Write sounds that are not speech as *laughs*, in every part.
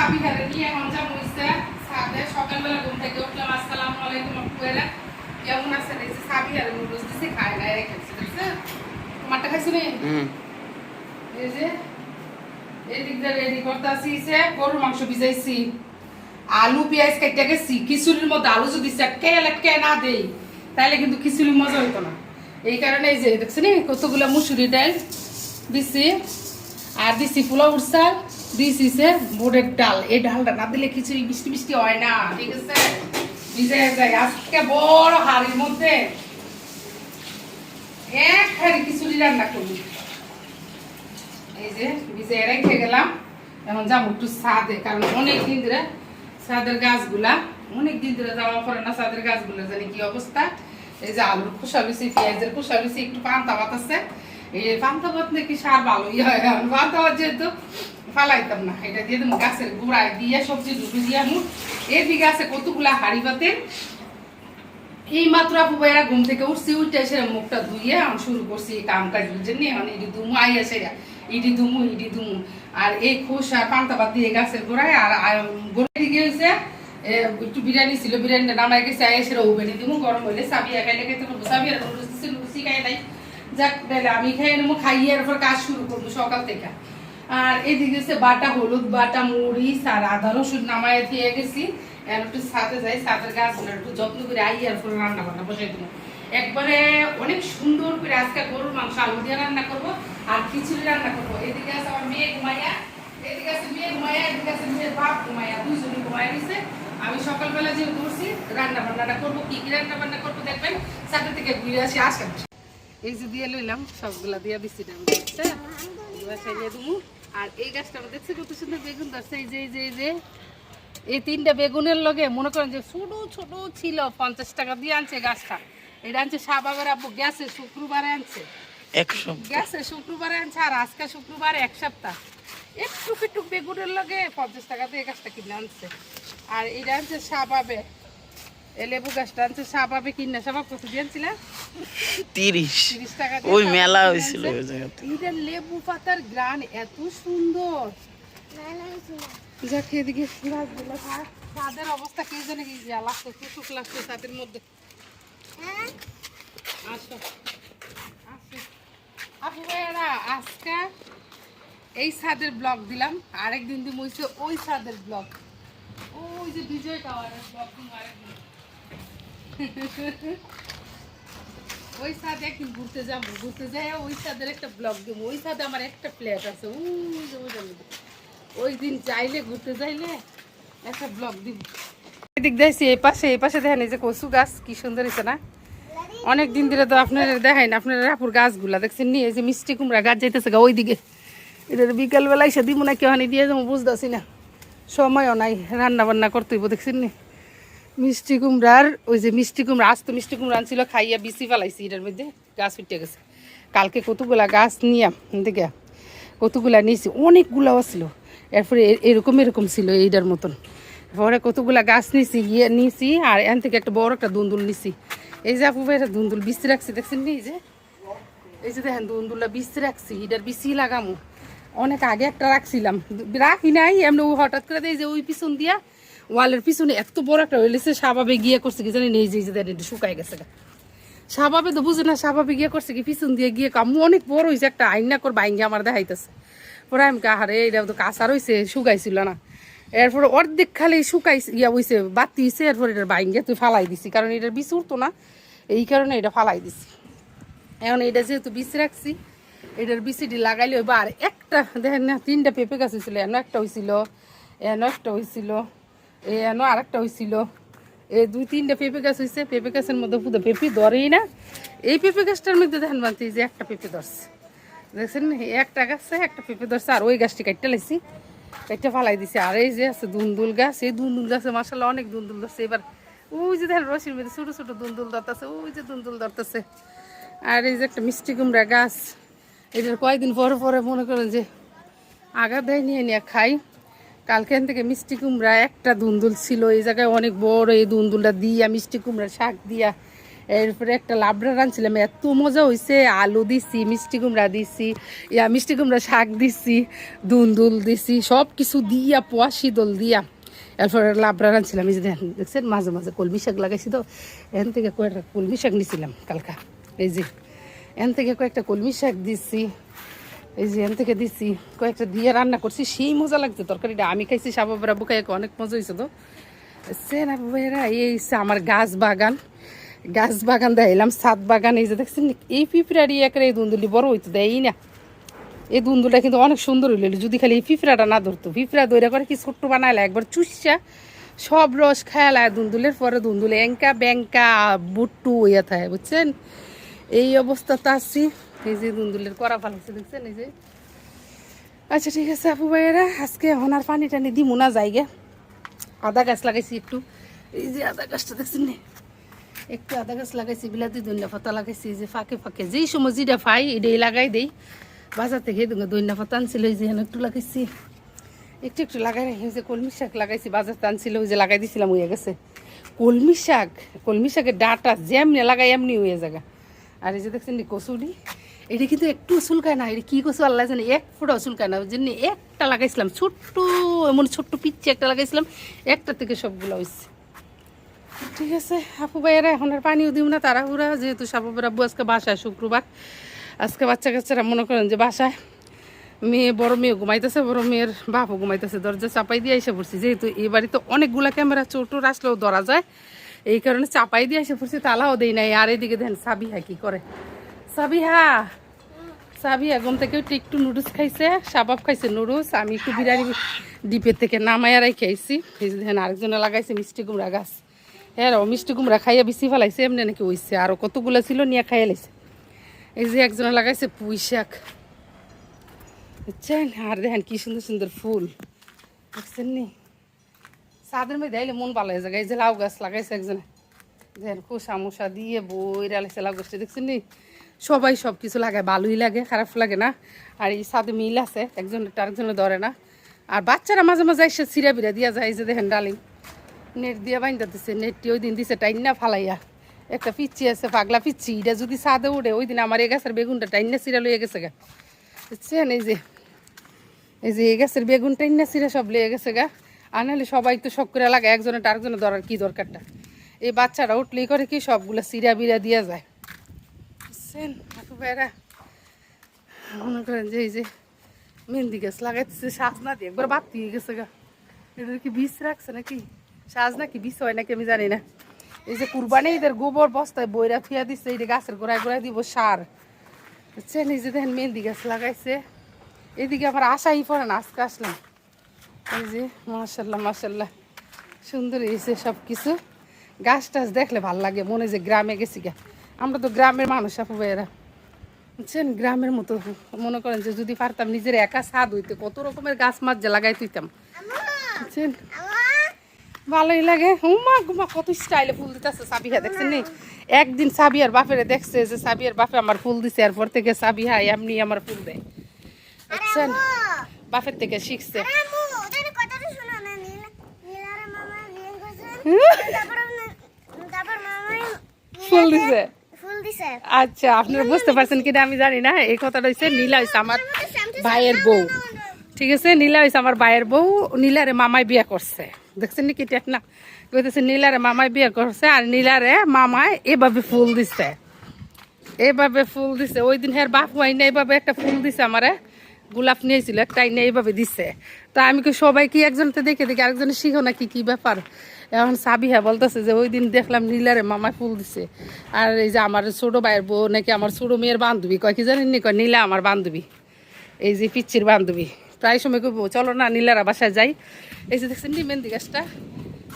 সাবি হারে নিয়ে এখন যা মইছে সাদে সকালবেলা ঘুম থেকে উঠলাম আসসালামু আলাইকুম আপুরা কেমন আছেন? এই যে সাবি হারে নুডলস দিছে খায় না রেখেছে দেখছে মাটা খাইছি হুম। এই যে এদিক দিয়ে রেডি করতেছি সে গরুর মাংস ভিজাইছি। আলু পেঁয়াজ কেটে গেছি। খিচুড়ির মধ্যে আলু যদি কে লেটকে না দেই তাহলে কিন্তু খিচুড়ির মজা হইতো না। এই কারণে এই যে দেখছেন কতগুলো মুসুরি ডাল দিছি। আর দিছি পোলাও উড়সাল দিছি সে বোর্ডের ডাল। এই ডালটা না দিলে হয় না, ঠিক আছে? আজকে বড় হাড়ির মধ্যে এক হাড়ি খিচুড়ি রান্না করবি এই যে রেখে গেলাম। এখন যাব একটু ছাদে, কারণ অনেক দিন ধরে ছাদের গাছগুলা ধরে যাওয়া না ছাদের গাছগুলো, জানি কি অবস্থা। এই যে আলুর খোসা লুচি পেঁয়াজের খোসা লুচি একটু পান্তা ভাত আছে। এই পান্তা ভাত নাকি সার ভালোই হয়। পান্তা ভাত যেহেতু ফালাইতাম না। এটা দিয়ে দেবো গাছের গোড়ায় দিয়ে সবজি ডুবি দিয়ে আমি এদিকে আছে কতগুলা হাড়ি পাতের এই মাত্র আপু ভাইরা ঘুম থেকে উঠছি, উঠে এসে মুখটা ধুইয়ে আমি শুরু করছি এই কাম কাজ জন্য এখন ইডি দুমু, আই এসে ইডি দুমু ইডি দুমু। আর এই খোসা, পান্তা ভাত দিয়ে গাছের গোড়ায়, আর গোড়ায় দিকে হয়েছে একটু বিরিয়ানি ছিল, বিরিয়ানিটা নামাই গেছে, আই এসে ওভেনে দিমু, গরম হইলে সাবিয়া খাইলে খাইতে পারব সাবিয়া লুচি খাই নাই। যাক, তাহলে আমি খাই নেব খাইয়ে এরপর কাজ শুরু করব সকাল থেকে। আর এদিকে হচ্ছে বাটা হলুদ, বাটা মরিচ আর আদা, রসুন নামায় দিয়ে গেছি। আর একটু সাথে যাই সাথের গাছ একটু যত্ন করে আই আর পরে রান্না বান্না বসাই দেবো। একবারে অনেক সুন্দর করে আজকে গরুর মাংস, আলু দিয়ে রান্না করব আর খিচুড়ি রান্না করব। এদিকে আছে আমার মেয়ে ঘুমাইয়া, এদিকে আছে মেয়ে ঘুমাইয়া, এদিকে আছে মেয়ের বাপ ঘুমাইয়া দুইজনই ঘুমাইয়া গেছে। আমি সকালবেলা যে করছি রান্না বান্নাটা করব, কি কি রান্না বান্না করব দেখবেন। সাথে থেকে ঘুরে আসি আসেন এই যে দিয়ে লইলাম, সবগুলা দিয়ে দিচ্ছি দেখছে এবার সাইলে দেবো। আর এই গাছটা আমার দেখছে কত সুন্দর বেগুন ধরছে এই যে এই যে এই যে। এই তিনটা বেগুনের লগে মনে করেন যে ছোট ছোট ছিল পঞ্চাশ টাকা দিয়ে আনছে গাছটা। এটা আনছে শাহবাগের আব্বু গেছে শুক্রবারে আনছে। গেছে শুক্রবারে আনছে আর আজকে শুক্রবারে এক সপ্তাহ। একটু একটু বেগুনের লগে পঞ্চাশ টাকা দিয়ে গাছটা কিনে আনছে। আর এটা আনছে শাহবাবে এই লেবু গাছটা আনছে শাহবাবে কিনে শাহবাব কত দিয়ে তিরিশ। তিরিশ টাকা ওই মেলা হয়েছিল ওই জায়গাতে। এটা লেবু পাতার গ্রান এত সুন্দর। যাক এদিকে তাদের অবস্থা কে জানে কি লাগছে টুটুক লাগছে তাদের মধ্যে। আসো। আসো। আপু ভাইয়ারা আজকে এই ছাদের ব্লগ দিলাম। আরেকদিন দিন হইছে ওই ছাদের ব্লগ। ওই যে বিজয় টাওয়ারের ব্লগ দিন আরেকদিন। ওই ছাদে একদিন ঘুরতে যাব, ঘুরতে যাই ওই ছাদের একটা ব্লগ দেবো। ওই ছাদে আমার একটা প্লেট আছে ওই দিন চাইলে ঘুরতে যাইলে একটা ব্লগ দিব। এদিক দেখছি এই পাশে এই পাশে দেখেন এই যে কচু গাছ, কি সুন্দর হয়েছে না? অনেক দিন ধরে তো আপনারা দেখাই না, আপনারা রাপুর গাছগুলা দেখছেন নি? এই যে মিষ্টি কুমড়া গাছ যাইতেছে গা ওই দিকে এটা বিকালবেলা এসে দিব না, কেউ দিয়ে যাব, বুঝতেছি না। সময়ও নাই রান্না বান্না করতে হইব, দেখছেন নি? মিষ্টি কুমড়ার, ওই যে মিষ্টি কুমড়া আজ তো মিষ্টি কুমড়া আনছিল, খাইয়া বিচি ফেলাইছি, এটার মধ্যে গাছ উঠে গেছে। কালকে কতগুলা গাছ নিয়াম দেখে কতগুলা নিয়েছি, অনেকগুলাও ছিল। এরপরে এরকম এরকম ছিল এইটার মতন। পরে কতগুলা গাছ নিয়েছি গিয়ে নিয়েছি, আর এখান থেকে একটা বড় একটা দুন্দুল নিছি এই যে আপু ভাইরা দুন্দুল বিচি রাখছি, দেখছেন এই যে? এই যে দেখেন দুন্দুলটা বিচি রাখছি, এটার বিচি লাগামো। অনেক আগে একটা রাখছিলাম, রাখি নাই, এমনি হঠাৎ করে দেয় যে ওই পিছন দিয়া ওয়ালের পিছনে এত বড় একটা হইলেছে স্বাভাবিক গিয়ে করছে কি জানি নেই যে এটা শুকায় গেছে গা। স্বাভাবিক তো বুঝে না, স্বাভাবিক গিয়ে করছে কি, পিছন দিয়ে গিয়ে কামু, অনেক বড় হয়েছে একটা, আইনা কর বাইঙ্গে আমার দেখাইতেছে। পরে আমি কাহারে এটা তো কাঁচার হয়েছে শুকাইছিল না। এরপরে অর্ধেক খালি শুকাই ইয়া হয়েছে বাতি হয়েছে এরপর এটার বাইঙ্গে তুই ফালাই দিছি, কারণ এটার বিষ উঠতো না, এই কারণে এটা ফালাই দিছি। এখন এটা যেহেতু বিষ রাখছি, এটার বিচিটি লাগাইলে আর একটা, দেখেন না, তিনটা পেঁপে গাছ হয়েছিল এন একটা হয়েছিল এন একটা হয়েছিল এ এনো আরেকটা হয়েছিল এই দুই তিনটা পেঁপে গাছ হয়েছে পেঁপে গাছের মধ্যে পুরো পেঁপে ধরেই না। এই পেঁপে গাছটার মধ্যে দেখেন মানতে যে একটা পেঁপে ধরছে। দেখছেন? একটা গাছে একটা পেঁপে ধরছে, আর ওই গাছটি কাটতে লাইছি কাটতে ফালাই দিছে। আর এই যে আছে দুন্দুল গাছ, এই দুন্দুল গাছে মাসাল্লাহ অনেক দুন্দুল ধরছে। এবার ওই যে দেখেন রসির মধ্যে ছোটো ছোটো দুন্দুল ধরতেছে, ওই যে দুন্দুল ধরতেছে। আর এই যে একটা মিষ্টি কুমড়া গাছ, এটার কয়েকদিন পরে পরে মনে করেন যে আগা দেয়, নিয়ে নিয়ে খাই। কালকেন থেকে মিষ্টি কুমড়া একটা দুন্দুল ছিল। এই জায়গায় অনেক বড় এই দুন্দুলটা দিয়া, মিষ্টি কুমড়া শাক দিয়া। এরপরে একটা লাবড়া রাঁধছিলাম, এত মজা হয়েছে আলু দিছি, মিষ্টি কুমড়া দিছি, ইয়া মিষ্টি কুমড়া শাক দিছি, দুন্দুল দিছি সব কিছু দিয়া, পোয়া শীতল দিয়া। এরপরে লাবড়া রাঁধছিলাম, এই যে দেখছেন? মাঝে মাঝে কলমি শাক লাগাইছি তো। এখান থেকে কয়েকটা কলমি শাক নিছিলাম কালকা। এই যে, এখান থেকে কয়েকটা কলমি শাক দিছি। এই যে এখান থেকে দিছি, কয়েকটা দিয়ে রান্না করছি। সেই মজা লাগছে, তরকারিটা আমি খাইছি সাবাবরা বুকাই অনেক মজা হয়েছে তো। সেনা ভাইরা এই আমার গাছ বাগান। গাছ বাগান দেখাইলাম সাত বাগান, এই যে দেখছেন, এই পিঁপড়ারই একের এই দুন্দুলি বড় হইতো দেয় না। এই দুন্দুলটা কিন্তু অনেক সুন্দর হইল, যদি খালি এই পিঁপড়াটা না ধরতো। পিঁপড়া দইরা করে কি ছোট্ট বানাইলা, একবার চুষা সব রস খায়ালায় দুন্দুলের, পরে দুন্দুলে এঙ্কা ব্যাঙ্কা বুট্টু ইয়া থাকে, বুঝছেন? এই অবস্থাতে আছি। এই যে দুন্দুলের করা ফালাইছে দেখছেন এই যে? আচ্ছা ঠিক আছে আপু ভাইয়েরা আজকে ওনার পানি টানি দিমু না যাইগে। আদা গাছ লাগাইছি একটু। এই যে আদা গাছটা দেখছেন নে? একটু আদা গাছ লাগাইছি বিলাতি ধনিয়া পাতা লাগাইছি যে ফাঁকে ফাঁকে। যেই সময় যেটা পাই এটাই লাগাই দেই। বাজার থেকে ধনিয়া পাতা আনছিল এই যে এখানে একটু লাগাইছি। একটু একটু লাগাই রাখি যে কলমি শাক লাগাইছি বাজার আনছিল ওই যে লাগাই দিছিলাম হয়ে গেছে। কলমি শাক কলমি শাকের ডাটা যেমনি লাগাই এমনি হয়ে জায়গা আর এই যে দেখছেন কচুরি এটা কিন্তু একটু চুলকায় না, এটা কি কচু আল্লাহ জানি, এক ফুটা চুলকায় না, ওই জন্য একটা লাগাইছিলাম, ছোট্ট এমন ছোট্ট পিচ্ছি একটা লাগাইছিলাম, একটা থেকে সবগুলো হয়েছে ঠিক আছে, আপু ভাইয়েরা, এখন আর পানিও দিব না তারা তাড়াহুড়া, যেহেতু সাপুবের আব্বু আজকে বাসায়, শুক্রবার। আজকে বাচ্চা কাচ্চারা মনে করেন যে বাসায়, মেয়ে, বড় মেয়ে ঘুমাইতেছে, বড় মেয়ের বাপও ঘুমাইতেছে, দরজা চাপাই দিয়ে এসে পড়ছি। যেহেতু এই বাড়িতে অনেকগুলা ক্যামেরা চোটোর আসলেও ধরা যায়, এই কারণে চাপাই দিয়ে এসে পড়ছি, তালাও দেই নাই। আর এদিকে দেন সাবিহা কি করে। সাবিহা সাবিহা এখন থেকে একটু নুডলস খাইছে সাবাব খাইছে নুডলস, আমি একটু বিরিয়ানি ডিপের থেকে নামাইয়া রাখি আইছি এই যে দেখেন আরেকজনে লাগাইছে মিষ্টি কুমড়া গাছ। হ্যাঁ মিষ্টি কুমড়া খাইয়া বেশি ফেলাইছে, এমনি নাকি হইছে। আরও কতগুলো ছিল নিয়ে খাইয়া লাইছে। এই যে একজনে লাগাইছে পুঁই শাক। বুঝছেন? আর দেখেন কি সুন্দর সুন্দর ফুল। দেখছেন নি? সাদের মধ্যে আইলে মন ভালো হয়ে যায় এই যে লাউ গাছ লাগাইছে একজনে। দেখেন খোসা মোসা দিয়ে বই রালাইছে লাউ গাছটা। দেখছেন নি? সবাই সব কিছু লাগায়, ভালোই লাগে খারাপ লাগে না। আর এই সাদে মিল আছে, একজন আরেকজনে ধরে না। আর বাচ্চারা মাঝে মাঝে এসে সিরা বিরা দিয়া যায় যে দেখেন ডালিম। নেট দিয়ে বাইন্দা দিছে, নেটটি ওই দিন দিছে, টাইনা ফালাইয়া। একটা পিচ্ছি আছে, পাগলা পিচ্ছি এটা যদি সাদে উঠে ওই দিন আমার এই গাছের বেগুনটা টাইনা সিরা লইয়া গেছে গা। বুঝছেন? এই যে এই যে এই গাছের বেগুন টাইনা সিরা সব লইয়া গেছে গা। আর নাহলে সবাই তো শখ করে লাগে একজনের আরেকজনের ধরার কি দরকারটা? এই বাচ্চারা উঠলেই করে কি, সবগুলো সিরা বিরা দিয়া যায়। বুঝছেন আপু ভাইরা মনে করেন যে এই যে মেহেন্দি গাছ লাগাইতেছে শ্বাস না দিয়ে একবার বাদ দিয়ে গেছে গা। এটার কি বিষ রাখছে নাকি? শ্বাস নাকি বিষ হয় নাকি আমি জানি না। এই যে কুরবানি এদের গোবর বস্তায় বইরা থিয়া দিচ্ছে এই গাছের গোড়ায় গোড়ায় দিব সার। বুঝছেন? এই যে দেখেন মেহেন্দি গাছ লাগাইছে। এদিকে আমার আশাই পড়ে না, আজকে আসলাম। এই যে মাসাল্লাহ মাসাল্লাহ সুন্দর হয়েছে সব কিছু গাছ টাছ দেখলে ভালো লাগে, মনে যে গ্রামে গেছি গা। আমরা তো গ্রামের মানুষ আপু ভাইয়েরা। বুঝছেন? গ্রামের মতো মনে করেন যে যদি পারতাম নিজের একা স্বাদ হইতে কত রকমের গাছ মাছ যে লাগাই তুইতাম বুঝছেন? ভালোই লাগে। হুমা গুমা কত স্টাইলে ফুল দিতেছে সাবিহা দেখছেন নি? একদিন সাবিয়ার বাপেরে দেখছে যে সাবিয়ার বাপে আমার ফুল দিছে এরপর থেকে সাবিহা এমনি আমার ফুল দেয়। বুঝছেন? বাপের থেকে শিখছে। দিছে ফুল দিছে। আচ্ছা আপনারা বুঝতে পারছেন কিনা আমি জানি না। এই কথাটা হচ্ছে নীলা হয়েছে আমার ভাইয়ের বউ। ঠিক আছে নীলা হয়েছে আমার ভাইয়ের বউ নীলারে মামাই বিয়ে করছে। দেখছেন নাকি টেক না? কইতেছে নীলারে মামাই বিয়ে করছে আর নীলারে মামাই এভাবে ফুল দিছে। এভাবে ফুল দিছে। ওই দিন হের বাপ হয় না এইভাবে একটা ফুল দিছে আমারে। গোলাপ নিয়েছিল একটা এইভাবে দিছে। তা আমি কি সবাই কি একজনতে দেখে দেখি আরেকজনে শিখো নাকি কি কি ব্যাপার? এখন সাবিহা বলতেছে যে ওই দিন দেখলাম নীলারে মামায় ফুল দিছে। আর এই যে আমার ছোট ভাইয়ের বউ নাকি আমার ছোট মেয়ের বান্ধবী কয় কি জানেন নি? কয় নীলা আমার বান্ধবী। এই যে পিচ্ছির বান্ধবী। প্রায় সময় কইব চলো না নীলারা বাসায় যাই। এই যে দেখছেন নি মেহেন্দি গাছটা?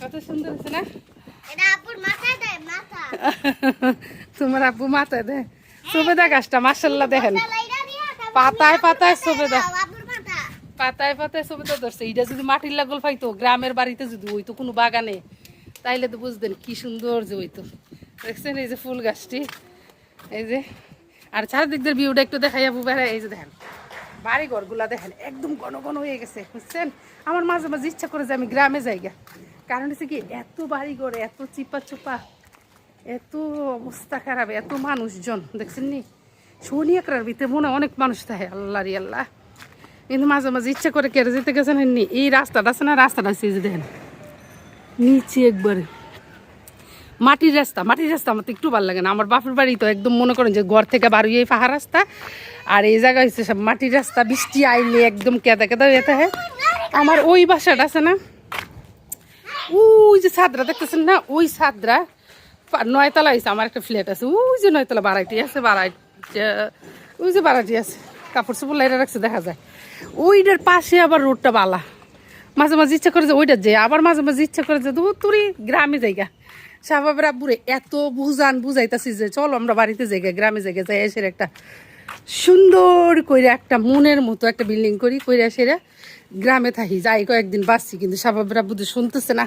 কত সুন্দর আছে না? দেয়। *laughs* তোমার আব্বু মাথায় দে সুবেদা গাছটা মার্শাল্লাহ দেখেন। পাতায় পাতায় সুবেদা। পাতায় পাতায় তো ধরছে। এটা যদি মাটির লাগল পাইতো, গ্রামের বাড়িতে যদি হইতো, কোনো বাগানে, তাইলে তো বুঝতেন কি সুন্দর যে হইতো। দেখছেন এই যে ফুল গাছটি, এই যে। আর চারিদিক দিয়ে ভিউটা একটু দেখাই যাব এই যে দেখেন। বাড়ি ঘরগুলা দেখেন, একদম ঘন ঘন হয়ে গেছে, বুঝছেন? আমার মাঝে মাঝে ইচ্ছা করে যে আমি গ্রামে যাই গা। কারণ হচ্ছে কি, এত বাড়ি ঘর এত চিপা চুপা এত অবস্থা খারাপ, এত মানুষজন, দেখছেন নি? শনি একরার ভিতরে মনে অনেক মানুষ থাকে আল্লাহ রি আল্লাহ। কিন্তু মাঝে মাঝে ইচ্ছা করে কেড়ে যেতে গেছেন নি এই রাস্তাটা আছে না, রাস্তাটা আছে যে দেখেন। নিচে একবারে। মাটির রাস্তা মাটির রাস্তা আমার তো একটু ভালো লাগে না। আমার বাপের বাড়ি তো একদম মনে করেন যে ঘর থেকে বার এই পাহাড় রাস্তা। আর এই জায়গা হচ্ছে সব মাটির রাস্তা, বৃষ্টি আইলে একদম কেদা কেদা যেতে হয়। আমার ওই বাসাটা আছে না? ওই যে ছাদরা দেখতেছেন না? ওই ছাদরা পা- নয়তলা হয়েছে আমার একটা ফ্ল্যাট আছে। ওই যে নয়তলা বাড়াইটি আছে বাড়াই ওই যে বাড়াইটি আছে। কাপড় চোপড় লাইরা রাখছে, দেখা যায়। ওইটার পাশে আবার রোডটা বালা। মাঝে মাঝে ইচ্ছা করে যে ওইটা যে, আবার মাঝে মাঝে ইচ্ছা করে যে তুরি, গ্রামে জায়গা। শাহবাবের আব্বুরে এত বুঝান বুঝাইতাছি যে, চলো আমরা বাড়িতে জায়গা, গ্রামে জায়গা যাই এসে একটা সুন্দর করে একটা মনের মতো একটা বিল্ডিং করি, কইরা সেরা গ্রামে থাকি। যাই কয়েকদিন বাঁচছি, কিন্তু শাহবাবের আব্বু তো শুনতেছে না।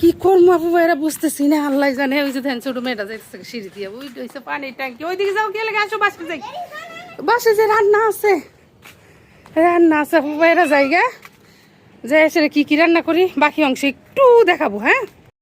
কি করব আপু ভাইরা, বুঝতেছি না, আল্লাহ জানে, ওই যে ধ্যান ছোট মেয়েটা যাইতেছে, সিঁড়ি দিয়ে, ওই পানির ট্যাঙ্কি। ওইদিকে যাও গেলে আসো, বাসে যাই। বাসে যে রান্না আছে। রান্না আছে বাইরে জায়গা যাই এসে কি কি রান্না করি? বাকি অংশ একটু দেখাবো হ্যাঁ?